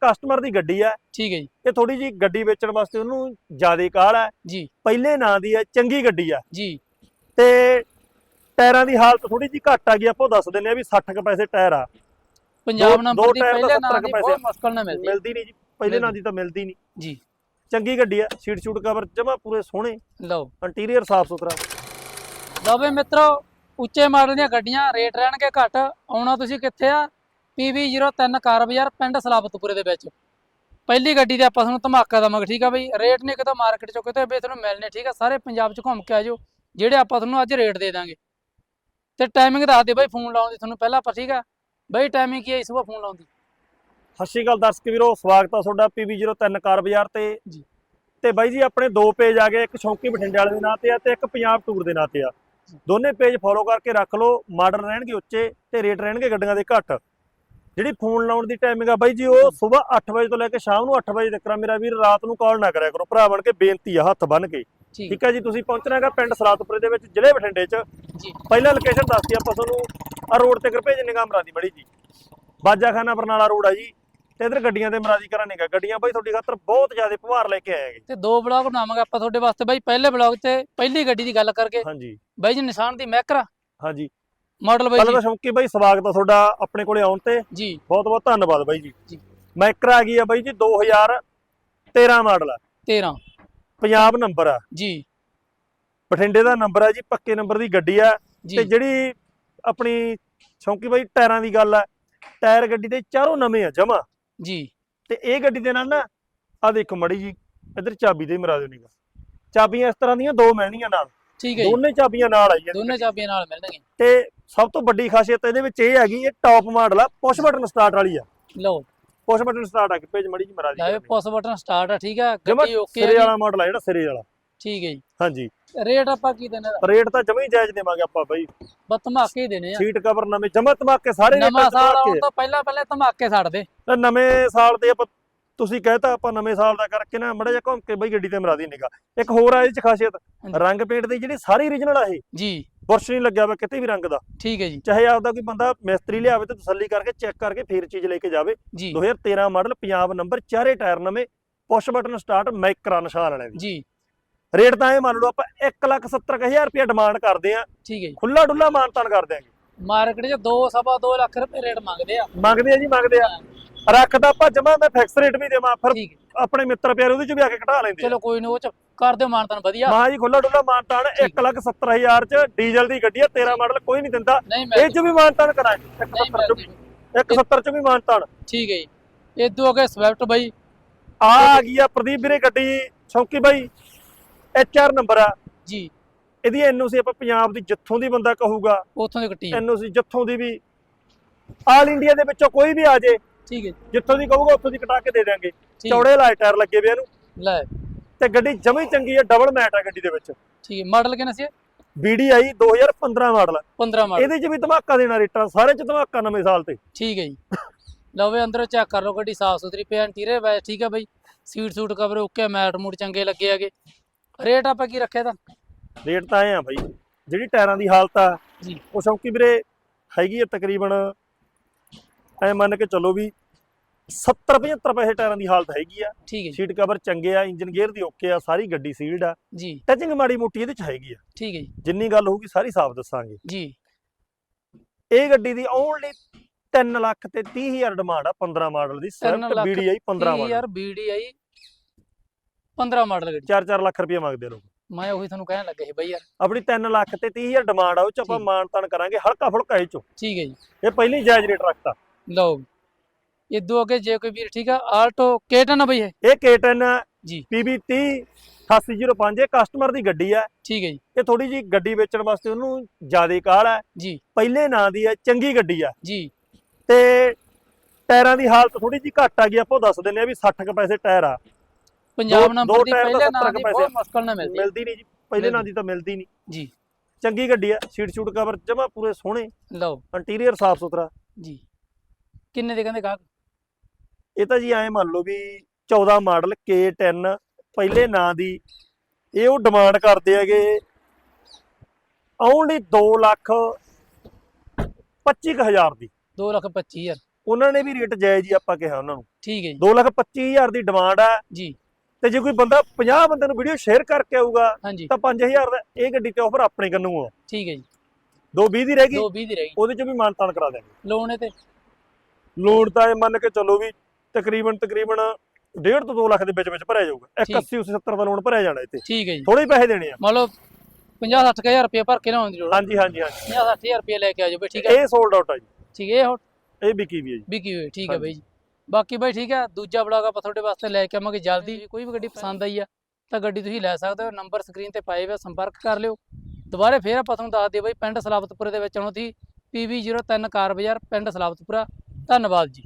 Customer ਦੀ ਗੱਡੀ ਆ ਠੀਕ ਹੈ ਜੀ। ਇਹ ਥੋੜੀ ਜੀ ਗੱਡੀ ਵੇਚਣ ਵਾਸਤੇ ਉਹਨੂੰ ਜ਼ਿਆਦੇ ਕਾਹਲ ਹੈ ਜੀ। ਪਹਿਲੇ ਨਾਂ ਦੀ ਹੈ ਚੰਗੀ ਗੱਡੀ ਆ। ਜੀ। ਤੇ ਟਾਇਰਾਂ ਦੀ ਹਾਲਤ ਥੋੜੀ ਜੀ ਘੱਟ ਆ ਗਈ ਆਪਾਂ ਦੱਸ ਦਿੰਨੇ ਆ ਵੀ 60 ਕੁ ਪੈਸੇ ਟਾਇਰ ਆ। ਪੰਜਾਬ ਨੰਬਰ ਦੀ ਪਹਿਲੇ ਨਾਂ 70 ਦੀ। ਬਹੁਤ ਮੁਸ਼ਕਲ ਨਾਲ ਮਿਲਦੀ। ਹੈ। ਮਿਲਦੀ ਨਹੀਂ ਜੀ ਪਹਿਲੇ ਨਾਂ ਦੀ ਤਾਂ ਮਿਲਦੀ ਨਹੀਂ। ਜੀ। ਚੰਗੀ ਗੱਡੀ ਆ ਸੀਟ ਸ਼ੂਟ ਕਵਰ ਜਮਾ ਪੂਰੇ ਸੋਹਣੇ ਲਓ। ਇੰਟੀਰੀਅਰ ਸਾਫ਼ ਸੁਥਰਾ। ਲਵੇ ਮਿੱਤਰੋ ਉੱਚੇ ਮਾਡਲ ਦੀਆਂ ਗੱਡੀਆਂ ਰੇਟ ਰਹਿਣਗੇ ਘੱਟ ਆਉਣਾ ਤੁਸੀਂ ਕਿੱਥੇ ਆ? PV03 ਕਾਰ ਬਾਜ਼ਾਰ ਪਿੰਡ ਸਲਾਬਤਪੁਰੇ ਦੇ ਵਿੱਚ। ਪਹਿਲੀ ਗੱਡੀ ਦੇ ਆਪਾਂ ਤੁਹਾਨੂੰ ਧਮਾਕਾ ਦਵਾਂਗੇ ਠੀਕ ਆ ਬਈ? ਰੇਟ ਨਹੀਂ ਕਿਤੋਂ ਮਾਰਕੀਟ ਚੋਂ ਕਿਤੇ ਵੀ ਤੁਹਾਨੂੰ ਮਿਲਣੇ ਠੀਕ ਆ? ਸਾਰੇ ਪੰਜਾਬ 'ਚ ਘੁੰਮ ਕੇ ਆ ਜਾਓ ਜਿਹੜੇ ਆਪਾਂ ਤੁਹਾਨੂੰ ਅੱਜ ਰੇਟ ਦੇ ਦਾਂਗੇ। ਤੇ ਟਾਈਮਿੰਗ ਦੱਸ ਦੇ ਬਈ ਫੋਨ ਲਾਉਣ ਦੀ ਤੁਹਾਨੂੰ ਪਹਿਲਾਂ ਆਪਾਂ ਠੀਕ ਆ? ਬਈ ਟਾਈਮਿੰਗ ਕੀ ਹੈ ਇਸ ਵਾਰ ਫੋਨ ਲਾਉਣ ਦੀ? ਸਤਿ ਸ਼੍ਰੀ ਅਕਾਲ ਦਰਸ਼ਕ ਵੀਰੋ ਸਵਾਗਤ ਆ ਤੁਹਾਡਾ PB03 ਕਾਰ ਬਾਜ਼ਾਰ ਤੇ। ਜੀ। ਤੇ ਬਾਈ ਜੀ ਆਪਣੇ ਦੋ ਪੇਜ ਆ ਗਏ ਇੱਕ ਸ਼ੌਂਕੀ ਬਠਿੰਡੇ ਵਾਲੇ ਦੇ ਨਾਂ ਤੇ ਆ ਤੇ ਇੱਕ ਪੰਜਾਬ ਟੂਰ ਦੇ ਨਾਂ ਤੇ ਆ। ਦੋਨੇ ਪੇਜ ਫੋਲੋ ਕਰਕੇ ਰੱਖ ਲਓ ਮਾਡਲ ਰਹਿਣਗੇ ਉੱਚੇ ਤੇ ਰੇਟ ਰਹਿਣਗੇ ਗੱਡੀਆਂ ਦੇ ਘੱਟ। ਜਿਹੜੀ ਫੋਨ ਲਾਉਣ ਦੀ ਟਾਈਮਿੰਗ ਆ ਬਾਈ ਜੀ ਉਹ ਸਵੇਰ 8 ਵਜੇ ਤੋਂ ਲੈ ਕੇ ਸ਼ਾਮ ਨੂੰ 8 ਵਜੇ ਤੱਕ ਆ। ਮੇਰਾ ਵੀਰ ਰਾਤ ਨੂੰ ਕਾਲ ਨਾ ਕਰਿਆ ਕਰੋ। ਭਰਾ ਬਣ ਕੇ ਬੇਨਤੀ ਆ ਹੱਥ ਬੰਨ ਕੇ। ਠੀਕ। ਹੈ ਜੀ ਤੁਸੀਂ ਪਹੁੰਚਣਾ ਹੈਗਾ ਪਿੰਡ ਸਲਾਤਪੁਰੇ ਦੇ ਵਿੱਚ ਜ਼ਿਲ੍ਹੇ ਬਠਿੰਡੇ 'ਚ। ਜੀ। ਪਹਿਲਾਂ ਲੋਕੇਸ਼ਨ ਦੱਸਤੀ ਆਪਾਂ ਤੁਹਾਨੂੰ ਆ ਰੋਡ ਤੇ ਕਿਰਪੇ ਨਿਗਾਹ ਮਰਾਦੀ ਬੜੀ ਜੀ। ਬਾਜਾਖਾਨਾ ਬਰਨਾਲਾ ਰੋਡ ਆ ਜੀ। ਤੇ ਇਧਰ ਗੱਡੀਆਂ ਤੇ ਮਰਾਦੀ ਕਰਾਂ ਨਿਗਾ ਗੱਡੀਆਂ ਬਾਈ ਤੁਹਾਡੀ ਖਾਤਰ ਬਹੁਤ ਜ਼ਿਆਦਾ ਭਾਰ ਲੈ ਕੇ ਆਏ ਹੈਗੇ। ਤੇ ਦੋ ਬਲੌਗ ਬਣਾਵਾਂਗੇ ਆਪਾਂ ਤੁਹਾਡੇ ਵਾਸਤੇ ਬਾਈ। ਪਹਿਲੇ ਬਲੌਗ 'ਤੇ ਪਹਿਲੀ ਗੱਡੀ ਦੀ ਗੱਲ ਕਰਕੇ ਹਾਂਜੀ। ਬਾਈ ਜੀ ਨਿਸ਼ਾਨ ਦੀ ਮੈਕਰਾ ਹਾਂਜੀ। ਮਾਡਲ ਬਾਈ ਪਹਿਲਾਂ ਜੀ। ਸ਼ੌਂਕੀ ਬਾਈ ਸਵਾਗਤ ਆ ਤੁਹਾਡਾ ਆਪਣੇ ਕੋਲੇ ਆਉਣ ਤੇ। ਜੀ। ਬਹੁਤ ਬਹੁਤ ਧੰਨਵਾਦ ਬਾਈ ਜੀ। ਜੀ। ਮੈਕਰਾ ਆ ਗਈ ਆ ਬਾਈ ਜੀ 2013 ਮਾਡਲ ਆ। 13 ਪੰਜਾਬ ਨੰਬਰ ਆ। ਜੀ। ਬਠਿੰਡੇ ਦਾ ਨੰਬਰ ਆ ਜੀ ਪੱਕੇ ਨੰਬਰ ਦੀ ਗੱਡੀ ਆ। ਤੇ ਜੀ ਜਿਹੜੀ ਆਪਣੀ ਸ਼ੌਂਕੀ ਬਾਈ ਟਾਇਰਾਂ ਦੀ ਗੱਲ ਆ ਟਾਇਰ ਗੱਡੀ ਦੇ ਚਾਰੋਂ ਨਵੇਂ ਆ ਜਮਾ। ਜੀ। ਤੇ ਇਹ ਗੱਡੀ ਦੇ ਨਾਲ ਨਾ ਆ ਦੇਖੋ ਮੜੀ ਜੀ ਇੱਧਰ ਚਾਬੀ ਦੇ ਮਰਾ ਦਿਓ ਨੀਗਾ ਚਾਬੀਆਂ ਇਸ ਤਰ੍ਹਾਂ ਦੀਆਂ ਦੋ ਮਿਲਣੀਆਂ ਨਾਲ। ਠੀਕ ਹੈ ਜੀ। ਦੋਨੇ ਚਾਬੀਆਂ ਨਾਲ ਆਈਆਂ ਦੋਨੇ ਚਾਬੀਆਂ ਨਾਲ ਮਿਲਣਗੀਆਂ। ਤੇ ਸਭ ਤੋਂ ਵੱਡੀ ਖਾਸੀਅਤ ਇਹਦੇ ਵਿੱਚ ਇਹ ਹੈਗੀ ਇਹ ਟੌਪ ਮਾਡਲ ਆ ਪੁਸ਼ ਬਟਨ ਸਟਾਰਟ ਵਾਲੀ ਆ। ਲਓ। ਪੁਸ਼ ਬਟਨ ਸਟਾਰਟ ਆ ਕੇ ਪੇਜ ਮੜੀ ਜੀ ਮਰਾ ਲਾਵੇ ਦੀ ਪੁਸ਼ ਬਟਨ ਸਟਾਰਟ ਆ ਠੀਕ ਆ? ਗੱਡੀ ਓਕੇ ਸਿਰੇ ਵਾਲਾ ਮਾਡਲ ਆ ਜਿਹੜਾ ਸਿਰੇ ਵਾਲਾ। ਠੀਕ ਹੈ ਜੀ। ਹਾਂਜੀ। ਰੇਟ ਆਪਾਂ ਕੀ ਦੇਣਾ ਰੇਟ ਤਾਂ ਜਮਾ ਹੀ ਜਾਇਜ਼ ਦੇਵਾਂਗੇ ਆਪਾਂ ਬਾਈ। ਬਸ ਧਮਾਕੇ ਹੀ ਦੇਣੇ ਆ। ਸੀਟ ਕਵਰ ਨਵੇਂ ਜਮਾ ਧਮਾਕੇ ਸਾਰੇ ਨਵਾਂ ਸਾਲ ਆਉਣ ਤੋਂ ਪਹਿਲਾਂ ਪਹਿਲਾਂ ਧਮਾਕੇ ਛੱਡ ਦੇ। ਤੇ ਨਵੇਂ ਸਾਲ ਤੇ ਆਪਾਂ ਤੁਸੀਂ ਕਹਿਤਾ ਆਪਾਂ ਨਵੇਂ ਸਾਲ ਦਾ ਕਰਕੇ ਨਾ ਮੜਾ ਜਿਹਾ ਘੁੰਮ ਕੇ ਬਈ ਗੱਡੀ ਤੇ ਮਰਾ ਦੀ ਨਿਗਾ ਇੱਕ ਹੋਰ ਆ ਇਹ ਚ ਖਾਸੀਅਤ। ਰੰਗ ਪੇਂਟ ਦੀ ਜਿਹੜੀ ਸਾਰੀ ਓਰੀਜਨਲ ਆ ਇਹ। ਜੀ। ਬੁਰਸ਼ ਨਹੀਂ ਲੱਗਿਆ ਵਾ ਕਿਤੇ ਵੀ ਰੰਗ ਦਾ। ਠੀਕ ਹੈ ਜੀ। ਚਾਹੇ ਆਪਦਾ ਕੋਈ ਬੰਦਾ ਮਿਸਤਰੀ ਲਿਆਵੇ ਤੇ ਤਸੱਲੀ ਕਰਕੇ ਚੈੱਕ ਕਰਕੇ ਫੇਰ ਚੀਜ਼ ਲੈ ਕੇ ਜਾਵੇ। ਜੀ। 2013 ਮਾਡਲ ਪੰਜਾਬ ਨੰਬਰ ਚਾਰੇ ਟਾਇਰ ਨਵੇਂ push button start Micra Nissan ਵਾਲਿਆਂ ਦੀ ਜੀ। ਰੇਟ ਤਾਂ ਇਹ ਮੰਨ ਲਓ ਆਪਾਂ 170000 ਰੁਪਏ ਡਿਮਾਂਡ ਕਰਦੇ ਆ ਠੀਕ ਹੈ ਜੀ। ਖੁੱਲਾ ਡੁੱਲਾ ਮਾਨਤਾਨ ਕਰ ਦਿਆਂਗੇ ਮਾਰਕੀਟ 'ਚ 2 ਸਵਾ 2 ਲੱਖ ਰੁਪਏ ਰੇਟ ਮੰਗਦੇ ਆ। ਮੰਗਦੇ ਆ ਜੀ ਮੰਗਦੇ ਆ। ਰੱਖਦਾ ਆਪਾਂ ਜਮਾ ਮੈਂ ਫਿਕਸ ਰੇਟ ਵੀ ਦੇਵਾਂ ਫਿਰ। ਆਪਣੇ ਮਿੱਤਰ ਪਿਆਰੇ ਉਹਦੇ ਚ ਵੀ ਆ ਕੇ ਘਟਾ ਲੈਂਦੇ ਚਲੋ ਕੋਈ ਨਹੀਂ ਉਹ ਚ ਕਰ ਦਿਓ ਮਾਨਤਨ ਵਧੀਆ। ਮਹਾ ਜੀ ਖੁੱਲਾ ਡੁੱਲਾ ਮਾਨਤਾਨ ਠੀਕ। 170000 ਚ ਡੀਜ਼ਲ ਦੀ ਗੱਡੀ ਆ 13 ਮਾਡਲ ਕੋਈ ਨਹੀਂ ਦਿੰਦਾ। ਨਹੀਂ ਇਹ ਮੈਂ ਚ ਵੀ ਮਾਨਤਾਨ ਕਰਾਂਗੇ ਨਹੀਂ 170 ਚ। ਵੀ 170 ਚ ਵੀ ਮਾਨਤਾਨ। ਠੀਕ ਹੈ ਜੀ। ਇਦੋਂ ਅੱਗੇ ਸਵਿਫਟ ਬਾਈ। ਆ ਆ ਗਈ ਆ ਪ੍ਰਦੀਪ ਵੀਰੇ ਗੱਡੀ ਸ਼ੌਂਕੀ ਬਾਈ। ਐਚਆਰ ਨੰਬਰ ਆ। ਜੀ। ਇਹਦੀ ਐਨਓਸੀ ਆਪਾਂ ਪੰਜਾਬ ਦੀ ਜਿੱਥੋਂ ਦੀ ਬੰਦਾ ਕਹੂਗਾ ਉਥੋਂ ਦੀ ਕੱਟੀ ਐਨਓਸੀ ਜਿੱਥੋਂ ਦੀ ਵੀ। ਆਲ ਇੰਡੀਆ ਦੇ ਵਿੱਚੋਂ ਕੋਈ ਵੀ ਆ ਜੇ ਠੀਕ ਹੈ ਜਿੱਥੋਂ ਦੀ ਕਹੂਗਾ ਉੱਥੋਂ ਦੀ ਕਟਾ ਕੇ ਦੇ ਦਿਆਂਗੇ। ਚੌੜੇ ਲਾਏ ਟਾਇਰ ਲੱਗੇ ਵੇ ਇਹਨੂੰ। ਲੈ। ਤੇ ਗੱਡੀ ਜਮੀ ਚੰਗੀ ਆ ਡਬਲ ਮੈਟ ਆ ਗੱਡੀ ਦੇ ਵਿੱਚ। ਠੀਕ ਹੈ ਮਾਡਲ ਕਿੰਨਾ ਸੀ? BDI 2015 ਮਾਡਲ 15 ਮਾਡਲ ਇਹਦੇ 'ਚ ਵੀ ਧਮਾਕਾ ਦੇਣਾ ਰੇਟਾਂ ਸਾਰੇ 'ਚ ਧਮਾਕਾ ਨਵੇਂ ਸਾਲ ਤੇ। ਠੀਕ ਹੈ ਜੀ। ਲਓ ਵੇ ਅੰਦਰੋਂ ਚੈੱਕ ਕਰ ਲਓ ਗੱਡੀ ਸਾਫ਼ ਸੁਥਰੀ ਪਿਆ ਇੰਟੀਰੀਅਰ ਵੈਸ ਠੀਕ ਹੈ ਬਾਈ। Seat suit cover okay mat mood ਚੰਗੇ ਲੱਗੇ ਹੈਗੇ। ਰੇਟ ਆਪਾਂ ਕੀ ਰੱਖਿਆ ਤਾਂ ਰੇਟ ਤਾਂ ਐ ਆ ਬਾਈ ਜਿਹੜੀ ਟਾਇਰਾਂ ਦੀ ਹਾਲਤ ਆ ਉਹ ਸ਼ੌਂਕੀ ਵੀਰੇ ਹੈਗੀ ਆ ਤਕਰੀਬਨ ਐ ਮੰਨ ਕੇ ਚੱਲੋ ਵੀ 70 75 ਪੈਸੇ ਟਾਇਰਾਂ ਦੀ ਹਾਲਤ ਹੈਗੀ ਆ। ਠੀਕ ਹੈ ਜੀ। ਸੀਟ ਕਵਰ ਚੰਗੇ ਆ ਇੰਜਨ ਗੇਅਰ ਦੀ ਓਕੇ ਆ ਸਾਰੀ ਗੱਡੀ ਸੀਲਡ ਆ। ਜੀ। ਟੱਚਿੰਗ ਮਾੜੀ ਮੋਟੀ ਇਹਦੇ ਚ ਹੈਗੀ ਆ। ਠੀਕ ਹੈ ਜੀ। ਜਿੰਨੀ ਗੱਲ ਹੋਊਗੀ ਸਾਰੀ ਸਾਫ਼ ਦੱਸਾਂਗੇ। ਜੀ। ਇਹ ਗੱਡੀ ਦੀ ਓਨਲੀ 3 ਲੱਖ ਤੇ 30 ਹਜ਼ਾਰ ਡਿਮਾਂਡ ਆ 15 ਮਾਡਲ ਦੀ ਸਵਿਫਟ BDI 15 30 ਮਾਡਲ ਯਾਰ BDI 15 ਮਾਡਲ ਗੱਡੀ। 4-4 ਲੱਖ ਰੁਪਏ ਮੰਗਦੇ ਲੋਕ। ਮੈਂ ਉਹੀ ਤੁਹਾਨੂੰ ਕਹਿਣ ਲੱਗਾ ਸੀ ਬਾਈ ਯਾਰ। ਆਪਣੀ 3 ਲੱਖ ਤੇ 30 ਹਜ਼ਾਰ ਡਿਮਾਂਡ ਆ ਉਹ ਚ ਆਪਾਂ। ਮਾਨਤਾਨ ਕਰਾਂਗੇ ਹਲਕਾ ਫੁਲਕਾ ਇਹ ਚੋਂ। ਠੀਕ ਹੈ ਜੀ। ਇਹ ਪਹਿਲੀ ਜਾਇਜ਼ ਰੇਟ ਰੱਖਤਾ। ਲਓ। ਇਦੋਂ ਅੱਗੇ ਜੇ ਕੋਈ ਵੀਰ ਠੀਕ ਆ ਆਲਟੋ ਕੇਟਨ ਆ ਬਈ ਇਹ ਇਹ K10 ਜੀ PB30 8805 ਇਹ ਕਸਟਮਰ ਦੀ ਗੱਡੀ ਆ ਠੀਕ ਹੈ ਜੀ ਇਹ ਥੋੜੀ ਜੀ ਗੱਡੀ ਵੇਚਣ ਵਾਸਤੇ ਉਹਨੂੰ ਜ਼ਿਆਦੇ ਕਾਹਲ ਹੈ ਜੀ ਪਹਿਲੇ ਨਾਂ ਦੀ ਆ ਚੰਗੀ ਗੱਡੀ ਆ ਜੀ ਤੇ ਟਾਇਰਾਂ ਦੀ ਹਾਲਤ ਥੋੜੀ ਜੀ ਘੱਟ ਆ ਗਈ ਆਪਾਂ ਉਹ ਦੱਸ ਦਿੰਨੇ ਆ ਵੀ 60 ਕੁ ਪੈਸੇ ਟਾਇਰ ਆ ਟਾਇਰ ਦਾ ਪਹਿਲੇ ਨਾਂ 70 ਦੀ ਪੈਸੇ। ਬਹੁਤ ਮੁਸ਼ਕਲ ਨਾਲ ਮਿਲਦੀ ਹੈ। ਮਿਲਦੀ ਨਹੀਂ ਜੀ ਪਹਿਲੇ ਨਾਂ ਦੀ ਤਾਂ ਮਿਲਦੀ ਨਹੀਂ ਜੀ ਚੰਗੀ ਗੱਡੀ ਆ ਸੀਟ ਸ਼ੂਟ ਕਵਰ ਜਮਾ ਪੂਰੇ ਸੋਹਣੇ ਲਓ ਇੰਟੀਰੀਅਰ ਸਾਫ਼ ਸੁਥਰਾ ਜੀ ਕਿੰਨੇ ਦੇ ਕਹਿੰਦੇ ਗਾਹਕ ਇਹ ਤਾਂ ਜੀ ਐਂ ਮੰਨ ਲਓ ਵੀ 14 ਮਾਡਲ K10 ਪਹਿਲੇ ਨਾਂ ਦੀ ਇਹ ਉਹ ਡਿਮਾਂਡ ਕਰਦੇ ਹੈਗੇ ਓਨਲੀ 2 ਲੱਖ 25000 ਦੀ। 2 ਲੱਖ 25 ਹਜ਼ਾਰ। ਉਹਨਾਂ ਨੇ ਵੀ ਰੇਟ ਜਾਇਜ਼ ਹੀ ਆਪਾਂ ਕਿਹਾ ਉਹਨਾਂ ਨੂੰ। ਠੀਕ ਹੈ ਜੀ। 225000 ਦੀ ਡਿਮਾਂਡ ਆ। ਜੀ। ਤੇ ਜੇ ਕੋਈ ਬੰਦਾ 50 ਬੰਦੇ ਨੂੰ ਵੀਡੀਓ ਸ਼ੇਅਰ ਕਰਕੇ ਆਊਗਾ ਤਾਂ 5000 ਦਾ ਇਹ ਗੱਡੀ ਤੇ ਆਫਰ ਆਪਣੇ ਕੰਨੂ ਆ। ਠੀਕ ਹੈ ਜੀ। 220 ਦੀ ਰਹਿ ਗਈ। 220 ਦੀ ਰਹੀ ਉਹਦੇ ਚ ਵੀ ਮਾਨਤਾਨ ਕਰਾ ਦੇਣਗੇ ਲੋਨ ਤੇ ਲੋਨ ਤਾਂ ਇਹ ਮੰਨ ਕੇ ਚੱਲੋ ਵੀ ਤਕਰੀਬਨ ਤਕਰੀਬਨ 1.5 ਤੋਂ 2 ਲੱਖ ਦੇ ਵਿੱਚ ਵਿੱਚ ਭਰਿਆ ਜਾਊਗਾ। ਠੀਕ। 180 70 ਦਾ ਲੋਨ ਭਰਿਆ ਜਾਣਾ ਇੱਥੇ। ਠੀਕ ਹੈ ਜੀ। ਥੋੜੇ ਪੈਸੇ ਦੇਣੇ ਆ। ਮੰਨ ਲਓ 50 60000 ਰੁਪਏ ਭਰ ਕੇ ਲਿਆਉਣ ਦੀ ਲੋੜ ਹਾਂਜੀ ਹਾਂਜੀ ਹਾਂਜੀ। 50 60000 ਰੁਪਏ ਲੈ ਕੇ ਆ ਜਾਓ ਬਈ ਠੀਕ ਹੈ। ਇਹ ਸੋਲਡ ਆਊਟ ਆ ਜੀ। ਠੀਕ ਹੈ ਇਹ ਇਹ ਵਿਕੀ ਵੀ ਹੈ ਜੀ। ਵਿਕੀ ਹੋਈ ਠੀਕ ਹੈ। ਬਈ ਜੀ। ਬਾਕੀ ਬਈ ਠੀਕ ਹੈ ਦੂਜਾ ਬਲੌਗ ਆਪਾਂ ਤੁਹਾਡੇ ਵਾਸਤੇ ਲੈ ਕੇ ਆਵਾਂਗੇ ਜਲਦੀ। ਕੋਈ ਵੀ ਗੱਡੀ ਪਸੰਦ ਆਈ ਆ ਤਾਂ ਗੱਡੀ ਤੁਸੀਂ ਲੈ ਸਕਦੇ ਹੋ। ਨੰਬਰ ਸਕਰੀਨ ਤੇ ਪਾਏ ਹੋਏ ਸੰਪਰਕ ਕਰ ਲਿਓ। ਦੁਬਾਰੇ ਫੇਰ ਆਪਾਂ ਤੁਹਾਨੂੰ ਦੱਸ ਦਈਏ ਬਈ ਪਿੰਡ ਸਲਾਬਤਪੁਰੇ ਦੇ ਵਿੱਚ ਆਉਣਾ ਸੀ PV03 ਕਾਰ ਬਾਜ਼ਾਰ ਪਿੰਡ ਸਲਾਬਤਪੁਰਾ। ਧੰਨਵਾਦ ਜੀ।